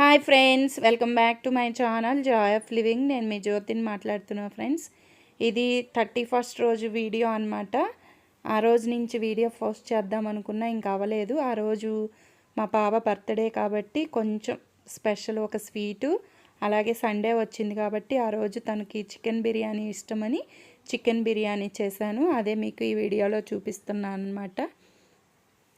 Hi friends welcome back to my channel joy of living. నేను మీ జ్యోతిని మాట్లాడుతున్నా ఫ్రెండ్స్. ఇది థర్టీ ఫస్ట్ రోజు వీడియో అనమాట ఆ రోజు నుంచి వీడియో పోస్ట్ చేద్దాం అనుకున్నా ఇంకా అవ్వలేదు. ఆ రోజు మా పాప బర్త్డే కాబట్టి కొంచెం స్పెషల్ ఒక స్వీటు అలాగే సండే వచ్చింది కాబట్టి ఆ రోజు తనకి చికెన్ బిర్యానీ ఇష్టమని చికెన్ బిర్యానీ చేశాను. అదే మీకు ఈ వీడియోలో చూపిస్తున్నాను అనమాట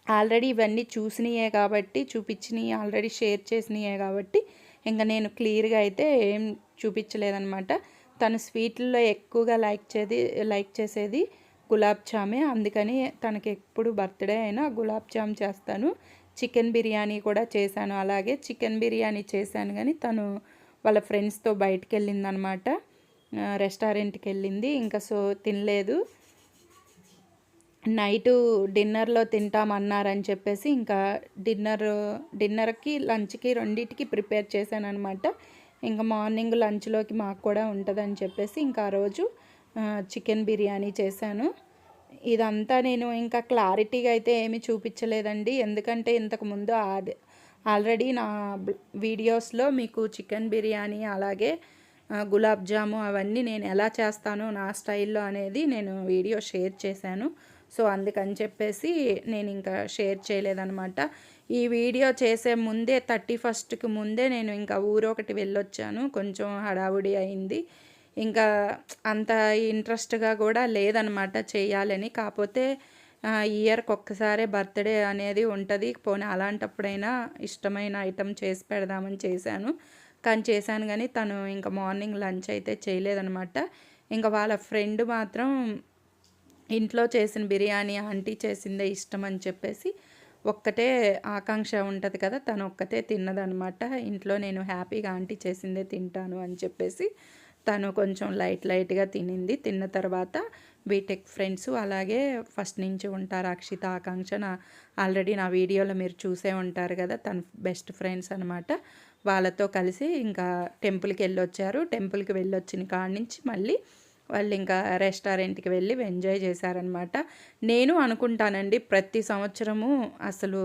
ఆల్రెడీ ఇవన్నీ చూసినాయే కాబట్టి చూపించినవి ఆల్రెడీ షేర్ చేసినాయే కాబట్టి ఇంకా నేను క్లియర్గా అయితే ఏం చూపించలేదనమాట తను స్వీట్లలో ఎక్కువగా లైక్ చేది లైక్ చేసేది గులాబ్ జామే. అందుకని తనకి ఎప్పుడు బర్త్డే అయినా గులాబ్ జామ్ చేస్తాను. చికెన్ బిర్యానీ కూడా చేశాను. అలాగే చికెన్ బిర్యానీ చేశాను కానీ తను వాళ్ళ ఫ్రెండ్స్తో బయటకు వెళ్ళిందనమాట రెస్టారెంట్కి వెళ్ళింది ఇంకా సో తినలేదు. నైటు డిన్నర్లో తింటామన్నారని చెప్పేసి ఇంకా డిన్నర్ డిన్నర్కి లంచ్కి రెండింటికి ప్రిపేర్ చేశాను అనమాట ఇంకా మార్నింగ్ లంచ్లోకి మాకు కూడా ఉంటుందని చెప్పేసి ఇంకా ఆ రోజు చికెన్ బిర్యానీ చేశాను. ఇదంతా నేను ఇంకా క్లారిటీగా అయితే ఏమీ చూపించలేదండి. ఎందుకంటే ఇంతకుముందు అది ఆల్రెడీ నా వీడియోస్లో మీకు చికెన్ బిర్యానీ అలాగే గులాబ్ జాము అవన్నీ నేను ఎలా చేస్తానో నా స్టైల్లో అనేది నేను వీడియో షేర్ చేశాను. సో అందుకని చెప్పేసి నేను ఇంకా షేర్ చేయలేదనమాట ఈ వీడియో చేసే ముందే థర్టీ ఫస్ట్కి ముందే నేను ఇంకా ఊరు ఒకటి వెళ్ళొచ్చాను. కొంచెం హడావుడి అయింది. ఇంకా అంత ఇంట్రెస్ట్గా కూడా లేదనమాట చేయాలని. కాకపోతే ఇయర్కి ఒక్కసారే బర్త్డే అనేది ఉంటుంది. పోనీ అలాంటప్పుడైనా ఇష్టమైన ఐటెం చేసి పెడదామని చేశాను. కానీ చేశాను కానీ తను ఇంకా మార్నింగ్ లంచ్ అయితే చేయలేదనమాట ఇంకా వాళ్ళ ఫ్రెండ్ మాత్రం ఇంట్లో చేసిన బిర్యానీ ఆంటీ చేసిందే ఇష్టం అని చెప్పేసి ఒక్కటే ఆకాంక్ష ఉంటుంది కదా తను ఒక్కతే తిన్నదనమాట. ఇంట్లో నేను హ్యాపీగా ఆంటీ చేసిందే తింటాను అని చెప్పేసి తను కొంచెం లైట్ లైట్గా తినింది. తిన్న తర్వాత బీటెక్ ఫ్రెండ్స్ అలాగే ఫస్ట్ నుంచి ఉంటారు అక్షిత ఆకాంక్ష. నా ఆల్రెడీ నా వీడియోలో మీరు చూసే ఉంటారు కదా తన బెస్ట్ ఫ్రెండ్స్ అనమాట. వాళ్ళతో కలిసి ఇంకా టెంపుల్కి వెళ్ళొచ్చారు. టెంపుల్కి వెళ్ళొచ్చిన కాడి నుంచి మళ్ళీ వాళ్ళు ఇంకా రెస్టారెంట్కి వెళ్ళి ఎంజాయ్ చేశారనమాట. నేను అనుకుంటానండి ప్రతి సంవత్సరము అసలు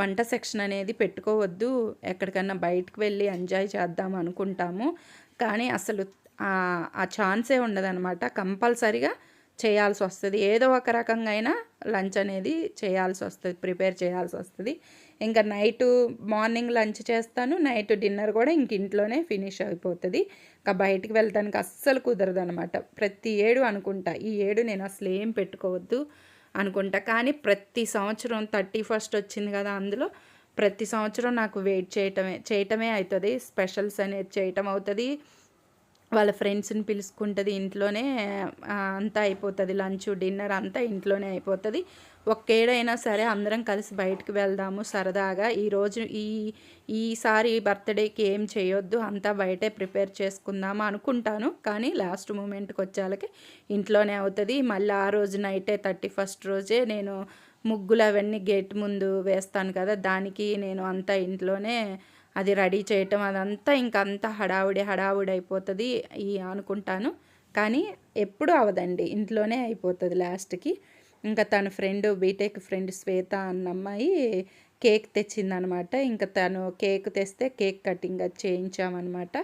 వంట సెక్షన్ అనేది పెట్టుకోవద్దు ఎక్కడికన్నా బయటకు వెళ్ళి ఎంజాయ్ చేద్దాం అనుకుంటాము. కానీ అసలు ఆ ఛాన్సే ఉండదనమాట. కంపల్సరిగా చేయాల్సి వస్తుంది ఏదో ఒక రకంగా అయినా లంచ్ అనేది చేయాల్సి వస్తుంది ప్రిపేర్ చేయాల్సి వస్తుంది ఇంకా నైట్ మార్నింగ్ లంచ్ చేస్తాను నైట్ డిన్నర్ కూడా ఇంక ఇంట్లోనే ఫినిష్ అయిపోతుంది. ఇంకా బయటికి వెళ్తానికి అస్సలు కుదరదు అనమాట ప్రతి ఏడు అనుకుంటా ఈ ఏడు నేను అసలు ఏం పెట్టుకోవద్దు అనుకుంటా. కానీ ప్రతి సంవత్సరం థర్టీ ఫస్ట్ వచ్చింది కదా అందులో ప్రతి సంవత్సరం నాకు వెయిట్ చేయటమే చేయటమే అవుతుంది స్పెషల్స్ అనేది చేయటం అవుతుంది. వాళ్ళ ఫ్రెండ్స్ని పిలుచుకుంటుంది ఇంట్లోనే అంతా అయిపోతుంది. లంచ్ డిన్నర్ అంతా ఇంట్లోనే అయిపోతుంది. ఒక్కేడైనా సరే అందరం కలిసి బయటకు వెళ్దాము సరదాగా. ఈరోజు ఈ ఈసారి బర్త్డేకి ఏం చేయొద్దు అంతా బయటే ప్రిపేర్ చేసుకుందాము అనుకుంటాను. కానీ లాస్ట్ మూమెంట్కి వచ్చేళ్ళకి ఇంట్లోనే అవుతుంది. మళ్ళీ ఆ రోజు నైటే థర్టీ ఫస్ట్ రోజే నేను ముగ్గులు అవన్నీ గేట్ ముందు వేస్తాను కదా దానికి నేను అంతా ఇంట్లోనే అది రెడీ చేయటం అదంతా ఇంకంతా హడావుడి హడావుడి అయిపోతుంది ఈ అనుకుంటాను. కానీ ఎప్పుడు అవదండి ఇంట్లోనే అయిపోతుంది లాస్ట్కి. ఇంకా తన ఫ్రెండ్ బీటెక్ ఫ్రెండ్ శ్వేత అన్న అమ్మాయి కేక్ తెచ్చిందనమాట. ఇంకా తను కేక్ తెస్తే కేక్ కటింగ్ అది చేయించామన్నమాట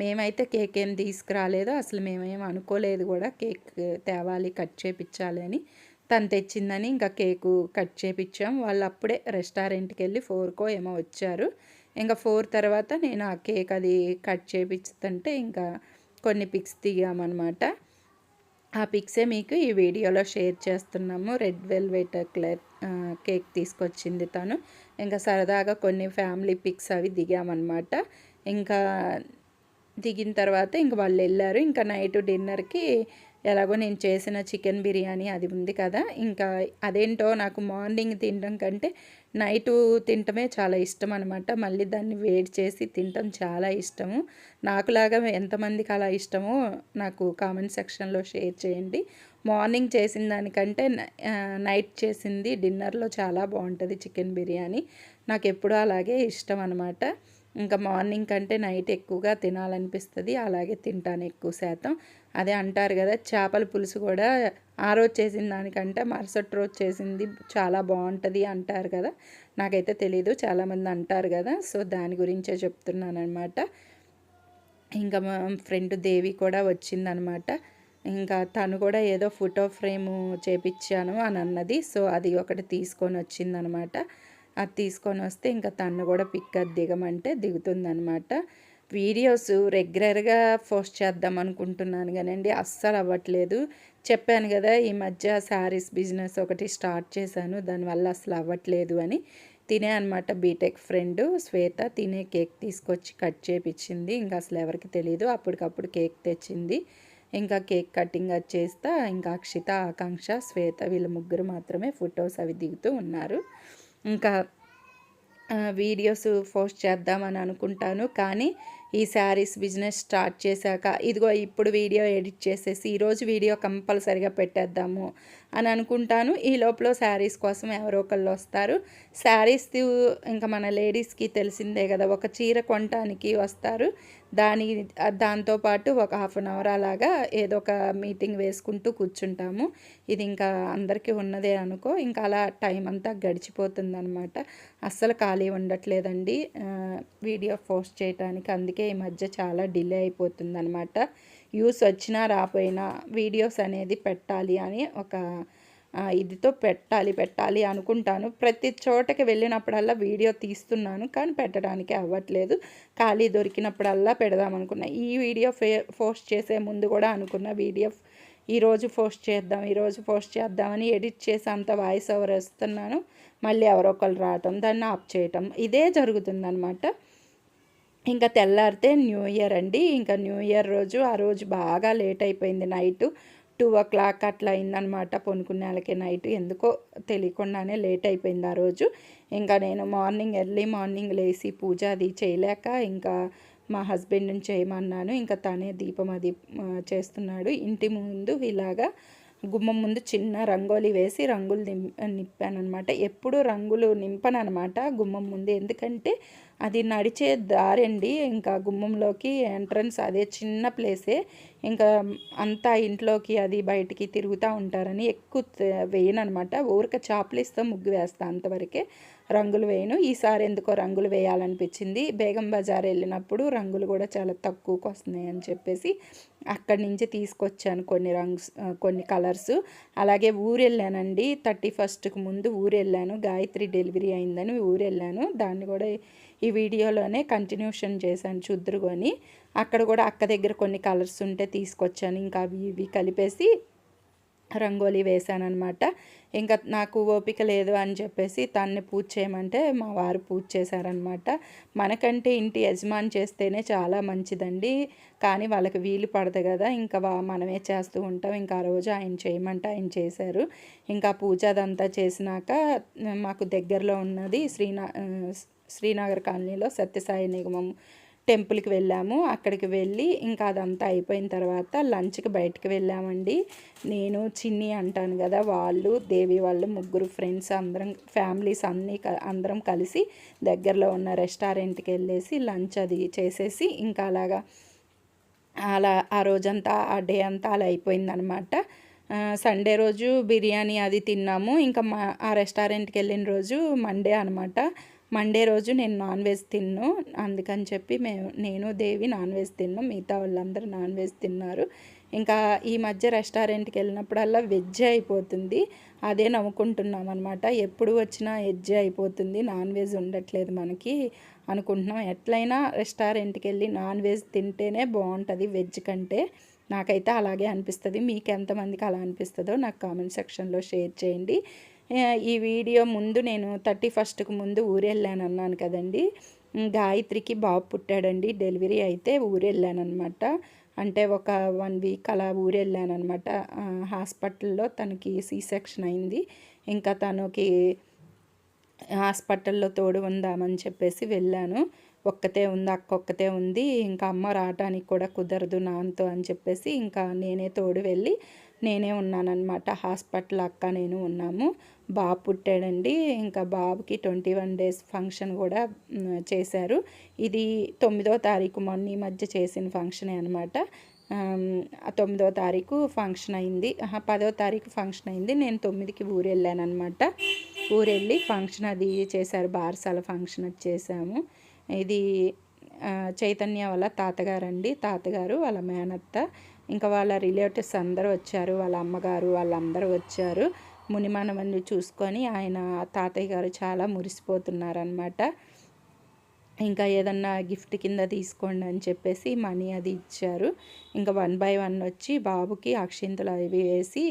మేమైతే కేక్ ఏం తీసుకురాలేదు అసలు మేమేం అనుకోలేదు కూడా కేక్ తేవాలి కట్ చేపించాలి అని. తను తెచ్చిందని ఇంకా కేకు కట్ చేపించాం వాళ్ళు అప్పుడే రెస్టారెంట్కి వెళ్ళి ఫోర్కో ఏమో వచ్చారు. ఇంకా ఫోర్ తర్వాత నేను ఆ కేక్ అది కట్ చేపిస్తుంటే ఇంకా కొన్ని పిక్స్ దిగామన్నమాట. ఆ పిక్సే మీకు ఈ వీడియోలో షేర్ చేస్తున్నాము. రెడ్ వెల్వెట్ క్లర్ కేక్ తీసుకొచ్చింది తను. ఇంకా సరదాగా కొన్ని ఫ్యామిలీ పిక్స్ అవి దిగామన్నమాట. ఇంకా దిగిన తర్వాత ఇంక వాళ్ళు వెళ్ళారు. ఇంకా నైట్ డిన్నర్కి ఎలాగో నేను చేసిన చికెన్ బిర్యానీ అది ఉంది కదా. ఇంకా అదేంటో నాకు మార్నింగ్ తినడం కంటే నైటు తినటమే చాలా ఇష్టం అనమాట మళ్ళీ దాన్ని వేడి చేసి తినటం చాలా ఇష్టము. నాకులాగా ఎంతమందికి అలా ఇష్టమో నాకు కామెంట్ సెక్షన్లో షేర్ చేయండి. మార్నింగ్ చేసిన దానికంటే నైట్ చేసింది డిన్నర్లో చాలా బాగుంటుంది చికెన్ బిర్యానీ. నాకు ఎప్పుడూ అలాగే ఇష్టం అనమాట ఇంకా మార్నింగ్ కంటే నైట్ ఎక్కువగా తినాలనిపిస్తుంది. అలాగే తింటాను ఎక్కువ శాతం. అదే అంటారు కదా చేపల పులుసు కూడా ఆ రోజు చేసిన దానికంటే మరుసటి రోజు చేసింది చాలా బాగుంటుంది అంటారు కదా. నాకైతే తెలీదు చాలామంది అంటారు కదా. సో దాని గురించే చెప్తున్నాను అనమాట ఇంకా మా ఫ్రెండ్ దేవి కూడా వచ్చిందనమాట ఇంకా తను కూడా ఏదో ఫోటో ఫ్రేము చేపించాను అని అన్నది. సో అది ఒకటి తీసుకొని వచ్చిందనమాట అది తీసుకొని వస్తే ఇంకా తను కూడా పిక్ అది దిగమంటే దిగుతుందనమాట వీడియోస్ రెగ్యులర్గా పోస్ట్ చేద్దాం అనుకుంటున్నాను కానండి అస్సలు అవ్వట్లేదు. చెప్పాను కదా ఈ మధ్య శారీస్ బిజినెస్ ఒకటి స్టార్ట్ చేశాను దానివల్ల అసలు అవ్వట్లేదు అని. తినే అనమాట బీటెక్ ఫ్రెండ్ శ్వేత తినే కేక్ తీసుకొచ్చి కట్ చేపించింది ఇంకా అసలు ఎవరికి తెలియదు అప్పటికప్పుడు కేక్ తెచ్చింది. ఇంకా కేక్ కటింగ్ అది చేస్తా ఇంకా అక్షిత ఆకాంక్ష శ్వేత వీళ్ళ ముగ్గురు మాత్రమే ఫొటోస్ అవి దిగుతూ ఉన్నారు. ఇంకా వీడియోస్ పోస్ట్ చేద్దామని అనుకుంటాను. కానీ ఈ శారీస్ బిజినెస్ స్టార్ట్ చేశాక ఇదిగో ఇప్పుడు వీడియో ఎడిట్ చేసేసి ఈరోజు వీడియో కంపల్సరిగా పెట్టేద్దాము అని అనుకుంటాను. ఈ లోపల శారీస్ కోసం ఎవరో ఒకళ్ళు వస్తారు. శారీస్ ఇంకా మన లేడీస్కి తెలిసిందే కదా ఒక చీర కొనటానికి వస్తారు. దాని దాంతోపాటు ఒక హాఫ్ అన్ అవర్ అలాగా ఏదో ఒక మీటింగ్ వేసుకుంటూ కూర్చుంటాము. ఇది ఇంకా అందరికీ ఉన్నదే అనుకో ఇంకా అలా టైం అంతా గడిచిపోతుంది అనమాట అస్సలు ఖాళీ ఉండట్లేదండి. వీడియో పోస్ట్ చేయడానికి అందుకే ఈ మధ్య చాలా డిలే అయిపోతుంది అనమాట యూస్ వచ్చినా రాపోయినా వీడియోస్ అనేది పెట్టాలి అని ఒక ఇదితో పెట్టాలి పెట్టాలి అనుకుంటాను. ప్రతి చోటకి వెళ్ళినప్పుడల్లా వీడియో తీస్తున్నాను కానీ పెట్టడానికి అవ్వట్లేదు. ఖాళీ దొరికినప్పుడల్లా పెడదాం అనుకున్నా ఈ వీడియో ఫే పోస్ట్ చేసే ముందు కూడా అనుకున్న వీడియో ఈరోజు పోస్ట్ చేద్దాం ఈరోజు పోస్ట్ చేద్దామని ఎడిట్ చేసి అంత వాయిస్ ఓవర్ వస్తున్నాను. మళ్ళీ ఎవరో ఒకరు రావటం దాన్ని ఆప్ చేయటం ఇదే జరుగుతుందనమాట ఇంకా తెల్లారితే న్యూ ఇయర్ అండి. ఇంకా న్యూ ఇయర్ రోజు ఆ రోజు బాగా లేట్ అయిపోయింది నైట్. టూ ఓ క్లాక్ అట్లా అయిందనమాట పొనుకునే వాళ్ళకి నైట్. ఎందుకో తెలియకుండానే లేట్ అయిపోయింది ఆ రోజు. ఇంకా నేను మార్నింగ్ ఎర్లీ మార్నింగ్ లేచి పూజ అది చేయలేక ఇంకా మా హస్బెండ్ని చేయమన్నాను. ఇంకా తనే దీపం అది చేస్తున్నాడు. ఇంటి ముందు ఇలాగా గుమ్మం ముందు చిన్న రంగోలి వేసి రంగులు నింపాను అనమాట ఎప్పుడు రంగులు నింపనమాట గుమ్మం ముందు. ఎందుకంటే అది నడిచే దారండి. ఇంకా గుమ్మంలోకి ఎంట్రన్స్ అదే చిన్న ప్లేసే. ఇంకా అంతా ఇంట్లోకి అది బయటికి తిరుగుతూ ఉంటారని ఎక్కువ వేయను అనమాట ఊరిక చాపులిస్తా ముగ్గు వేస్తా అంతవరకే. రంగులు వేయను. ఈసారి ఎందుకో రంగులు వేయాలనిపించింది. బేగం బజార్ వెళ్ళినప్పుడు రంగులు కూడా చాలా తక్కువకు వస్తున్నాయి అని చెప్పేసి అక్కడి నుంచి తీసుకొచ్చాను కొన్ని రంగ్స్ కొన్ని కలర్స్. అలాగే ఊరు వెళ్ళానండి థర్టీ ఫస్ట్కి ముందు ఊరు వెళ్ళాను గాయత్రి డెలివరీ అయిందని ఊరు వెళ్ళాను దాన్ని కూడా ఈ వీడియోలోనే కంటిన్యూషన్ చేశాను చుద్దురుకొని అక్కడ కూడా అక్క దగ్గర కొన్ని కలర్స్ ఉంటే తీసుకొచ్చాను. ఇంకా అవి ఇవి కలిపేసి రంగోలీ వేశానమాట ఇంకా నాకు ఓపిక లేదు అని చెప్పేసి తన్ని పూజ చేయమంటే మా వారు పూజ చేశారనమాట మనకంటే ఇంటి యజమాని చేస్తేనే చాలా మంచిదండి. కానీ వాళ్ళకి వీలు పడదు కదా. ఇంకా మనమే చేస్తూ ఉంటాం. ఇంకా ఆ రోజు ఆయన చేయమంటే ఆయన చేశారు. ఇంకా పూజ అదంతా చేసినాక మాకు దగ్గరలో ఉన్నది శ్రీనా శ్రీనగర్ కాలనీలో సత్యసాయి నిగమం టెంపుల్కి వెళ్ళాము. అక్కడికి వెళ్ళి ఇంకా అదంతా అయిపోయిన తర్వాత లంచ్కి బయటకు వెళ్ళామండి. నేను చిన్ని అంటాను కదా వాళ్ళు దేవి వాళ్ళు ముగ్గురు ఫ్రెండ్స్ అందరం ఫ్యామిలీస్ అన్నీ అందరం కలిసి దగ్గరలో ఉన్న రెస్టారెంట్కి వెళ్ళేసి లంచ్ అది చేసేసి ఇంకా అలాగా అలా ఆ రోజంతా ఆ డే అంతా అలా అయిపోయిందనమాట. సండే రోజు బిర్యానీ అది తిన్నాము. ఇంకా మా ఆ రెస్టారెంట్కి వెళ్ళిన రోజు మండే అనమాట. మండే రోజు నేను నాన్ వెజ్ తిన్ను. అందుకని చెప్పి మేము నేను దేవి నాన్ వెజ్ తిన్నాం. మిగతా వాళ్ళందరూ నాన్ వెజ్ తిన్నారు. ఇంకా ఈ మధ్య రెస్టారెంట్కి వెళ్ళినప్పుడల్లా వెజ్ అయిపోతుంది. అదే నవ్వుకుంటున్నాం అనమాట ఎప్పుడు వచ్చినా వెజ్ అయిపోతుంది. నాన్ వెజ్ ఉండట్లేదు మనకి అనుకుంటున్నాం. ఎట్లయినా రెస్టారెంట్కి వెళ్ళి నాన్ వెజ్ తింటేనే బాగుంటుంది వెజ్ కంటే. నాకైతే అలాగే అనిపిస్తుంది. మీకు ఎంతమందికి అలా అనిపిస్తుందో నాకు కామెంట్ సెక్షన్లో షేర్ చేయండి. ఈ వీడియో ముందు నేను థర్టీ ఫస్ట్కు ముందు ఊరెళ్ళాను అన్నాను కదండి గాయత్రికి బాబు పుట్టాడండి. డెలివరీ అయితే ఊరెళ్ళానమాట అంటే ఒక వన్ వీక్ అలా ఊరెళ్ళానమాట హాస్పిటల్లో తనకి సీ సెక్షన్ అయింది. ఇంకా తనకి హాస్పిటల్లో తోడు ఉందామని చెప్పేసి వెళ్ళాను. ఒక్కతే ఉంది అక్క ఒక్కతే ఉంది. ఇంకా అమ్మ రావటానికి కూడా కుదరదు నాన్నతో అని చెప్పేసి ఇంకా నేనే తోడు వెళ్ళి నేనే ఉన్నానన్నమాట. హాస్పిటల్ అక్క నేను ఉన్నాము. బాబు పుట్టాడండి. ఇంకా బాబుకి ట్వంటీ వన్ డేస్ ఫంక్షన్ కూడా చేశారు. ఇది తొమ్మిదో తారీఖు మొన్న ఈ మధ్య చేసిన ఫంక్షనే అనమాట తొమ్మిదో తారీఖు ఫంక్షన్ అయింది. పదో తారీఖు ఫంక్షన్ అయింది. నేను తొమ్మిదికి ఊరు వెళ్ళాను ఊరెళ్ళి ఫంక్షన్ అది చేశారు. బారసాల ఫంక్షన్ అది చేశాము. ఇది చైతన్య వాళ్ళ తాతగారండి. తాతగారు వాళ్ళ మేనత్త. ఇంకా వాళ్ళ రిలేటివ్స్ అందరూ వచ్చారు. వాళ్ళ అమ్మగారు వాళ్ళందరూ వచ్చారు. మునిమానవన్ని చూసుకొని ఆయన తాతయ్య గారు చాలా మురిసిపోతున్నారనమాట ఇంకా ఏదన్నా గిఫ్ట్ కింద తీసుకోండి అని చెప్పేసి మనీ అది ఇచ్చారు. ఇంకా వన్ బై వన్ వచ్చి బాబుకి అక్షింతలు అవి వేసి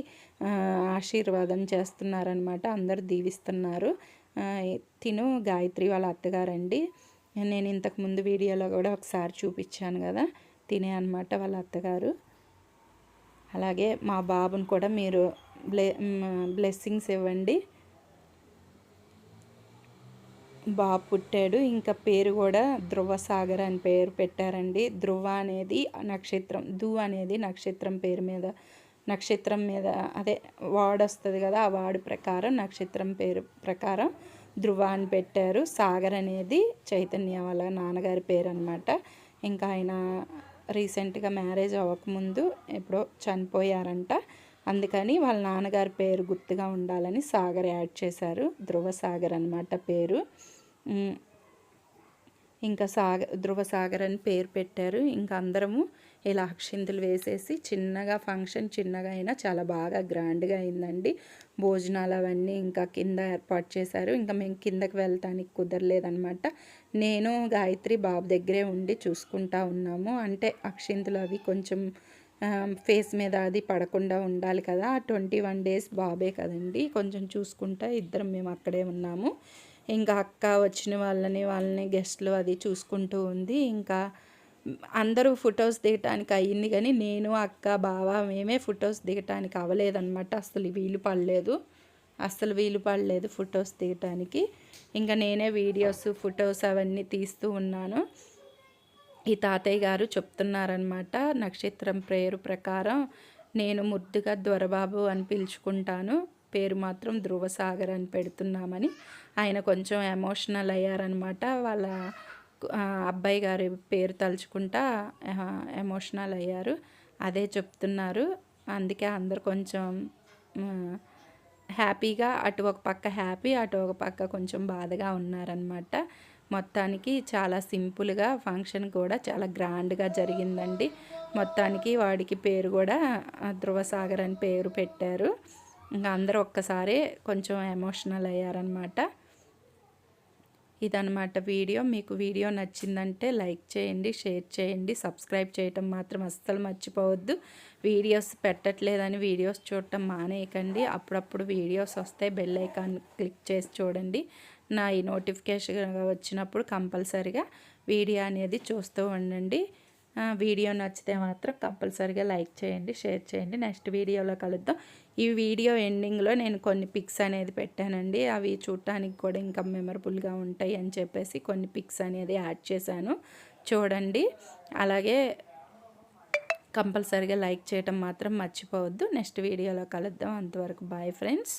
ఆశీర్వాదం చేస్తున్నారనమాట అందరు దీవిస్తున్నారు. తిను గాయత్రి వాళ్ళ అత్తగారండి. నేను ఇంతకు ముందు వీడియోలో కూడా ఒకసారి చూపించాను కదా తినే అనమాట వాళ్ళ అత్తగారు. అలాగే మా బాబుని కూడా మీరు బ్లె బ్లెస్సింగ్స్ ఇవ్వండి. బాబు పుట్టాడు. ఇంకా పేరు కూడా ధ్రువ సాగర్ అని పేరు పెట్టారండి. ధ్రువ అనేది నక్షత్రం ధూ అనేది నక్షత్రం పేరు మీద నక్షత్రం మీద అదే వార్డ్ వస్తుంది కదా ఆ వార్డు ప్రకారం నక్షత్రం పేరు ప్రకారం ధ్రువ అని పెట్టారు. సాగర్ అనేది చైతన్య వాళ్ళ నాన్నగారి పేరు అనమాట ఇంకా ఆయన రీసెంట్గా మ్యారేజ్ అవ్వకముందు ఎప్పుడో చనిపోయారంట. అందుకని వాళ్ళ నాన్నగారి పేరు గుర్తుగా ఉండాలని సాగర్ యాడ్ చేశారు. ధ్రువ సాగర్ అనమాట పేరు. ఇంకా సాగ ధ్రువ సాగర్ అని పేరు పెట్టారు. ఇంకా అందరము ఇలా అక్షింతలు వేసేసి చిన్నగా ఫంక్షన్ చిన్నగా అయినా చాలా బాగా గ్రాండ్గా అయిందండి. భోజనాలు అవన్నీ ఇంకా కింద ఏర్పాటు చేశారు. ఇంకా మేము కిందకి వెళ్తానికి కుదరలేదనమాట నేను గాయత్రి బాబు దగ్గరే ఉండి చూసుకుంటా ఉన్నాము. అంటే అక్షింతలు అవి కొంచెం ఫేస్ మీద అది పడకుండా ఉండాలి కదా. ట్వంటీ వన్ డేస్ బాబే కదండి. కొంచెం చూసుకుంటా ఇద్దరం మేము అక్కడే ఉన్నాము. ఇంకా అక్క వచ్చిన వాళ్ళని వాళ్ళని గెస్ట్లు అది చూసుకుంటూ ఉంది. ఇంకా అందరూ ఫొటోస్ దిగటానికి అయ్యింది కానీ నేను అక్క బావ మేమే ఫొటోస్ దిగటానికి అవ్వలేదన్నమాట. అసలు వీలు పడలేదు. అస్సలు వీలు పడలేదు ఫొటోస్ దిగటానికి. ఇంకా నేనే వీడియోస్ ఫొటోస్ అవన్నీ తీస్తూ ఉన్నాను. ఈ తాతయ్య గారు చెప్తున్నారనమాట నక్షత్రం పేరు ప్రకారం నేను ముద్దుగా దొరబాబు అని పిలుచుకుంటాను పేరు మాత్రం ధ్రువసాగర్ అని పెడుతున్నామని. ఆయన కొంచెం ఎమోషనల్ అయ్యారనమాట వాళ్ళ అబ్బాయి గారి పేరు తలుచుకుంటా ఎమోషనల్ అయ్యారు. అదే చెప్తున్నారు. అందుకే అందరు కొంచెం హ్యాపీగా అటు ఒక పక్క హ్యాపీ అటు ఒక పక్క కొంచెం బాధగా ఉన్నారనమాట మొత్తానికి చాలా సింపుల్గా ఫంక్షన్ కూడా చాలా గ్రాండ్గా జరిగిందండి. మొత్తానికి వాడికి పేరు కూడా ధ్రువసాగర్ అని పేరు పెట్టారు. ఇంకా అందరూ ఒక్కసారి కొంచెం ఎమోషనల్ అయ్యారనమాట ఇదనమాట వీడియో. మీకు వీడియో నచ్చిందంటే లైక్ చేయండి షేర్ చేయండి. సబ్స్క్రైబ్ చేయటం మాత్రం అస్సలు మర్చిపోవద్దు. వీడియోస్ పెట్టట్లేదని వీడియోస్ చూడటం మానేయకండి. అప్పుడప్పుడు వీడియోస్ వస్తే బెల్ ఐకాన్ క్లిక్ చేసి చూడండి. నా ఈ నోటిఫికేషన్ వచ్చినప్పుడు కంపల్సరిగా వీడియో అనేది చూస్తూ ఉండండి. వీడియో నచ్చితే మాత్రం కంపల్సరిగా లైక్ చేయండి షేర్ చేయండి. నెక్స్ట్ వీడియోలో కలుద్దాం. ఈ వీడియో ఎండింగ్లో నేను కొన్ని పిక్స్ అనేది పెట్టానండి. అవి చూడటానికి కూడా ఇంకా మెమరబుల్గా ఉంటాయి అని చెప్పేసి కొన్ని పిక్స్ అనేది యాడ్ చేశాను. చూడండి. అలాగే కంపల్సరిగా లైక్ చేయటం మాత్రం మర్చిపోవద్దు. నెక్స్ట్ వీడియోలో కలుద్దాం. అంతవరకు బాయ్ ఫ్రెండ్స్.